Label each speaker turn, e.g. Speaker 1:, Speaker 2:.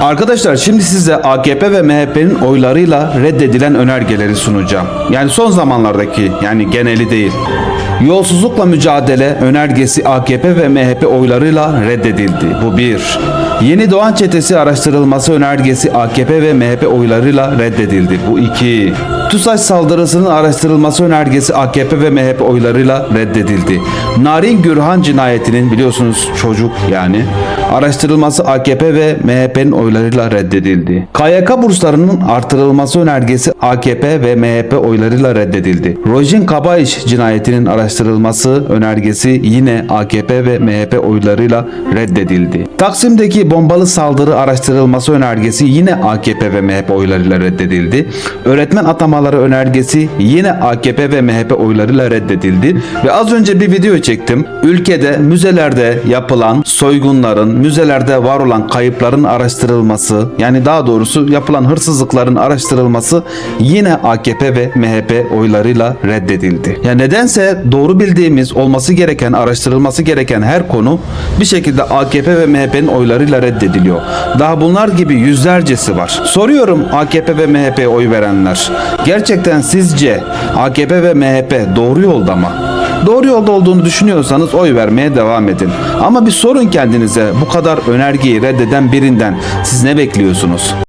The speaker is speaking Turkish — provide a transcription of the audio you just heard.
Speaker 1: Arkadaşlar şimdi size AKP ve MHP'nin oylarıyla reddedilen önergeleri sunacağım. Yani son zamanlardaki yani geneli değil. Yolsuzlukla mücadele önergesi AKP ve MHP oylarıyla reddedildi. Bu bir. Yeni Doğan Çetesi araştırılması önergesi AKP ve MHP oylarıyla reddedildi. Bu iki. TUSAŞ saldırısının araştırılması önergesi AKP ve MHP oylarıyla reddedildi. Narin Gürhan cinayetinin biliyorsunuz çocuk yani araştırılması AKP ve MHP'nin oylarıyla reddedildi. KYK burslarının artırılması önergesi AKP ve MHP oylarıyla reddedildi. Rojin Kabayiş cinayetinin araştırılması önergesi yine AKP ve MHP oylarıyla reddedildi. Taksim'deki bombalı saldırı araştırılması önergesi yine AKP ve MHP oylarıyla reddedildi. Öğretmen atamaları önergesi yine AKP ve MHP oylarıyla reddedildi. Ve az önce bir video çektim. Ülkede müzelerde yapılan soygunların, müzelerde var olan kayıpların araştırılması, yani daha doğrusu yapılan hırsızlıkların araştırılması yine AKP ve MHP oylarıyla reddedildi. Ya nedense doğru bildiğimiz, olması gereken, araştırılması gereken her konu bir şekilde AKP ve MHP'nin oylarıyla reddediliyor. Daha bunlar gibi yüzlercesi var. Soruyorum AKP ve MHP'ye oy verenler. Gerçekten sizce AKP ve MHP doğru yolda mı? Doğru yolda olduğunu düşünüyorsanız oy vermeye devam edin. Ama bir sorun kendinize bu kadar önergeyi reddeden birinden siz ne bekliyorsunuz?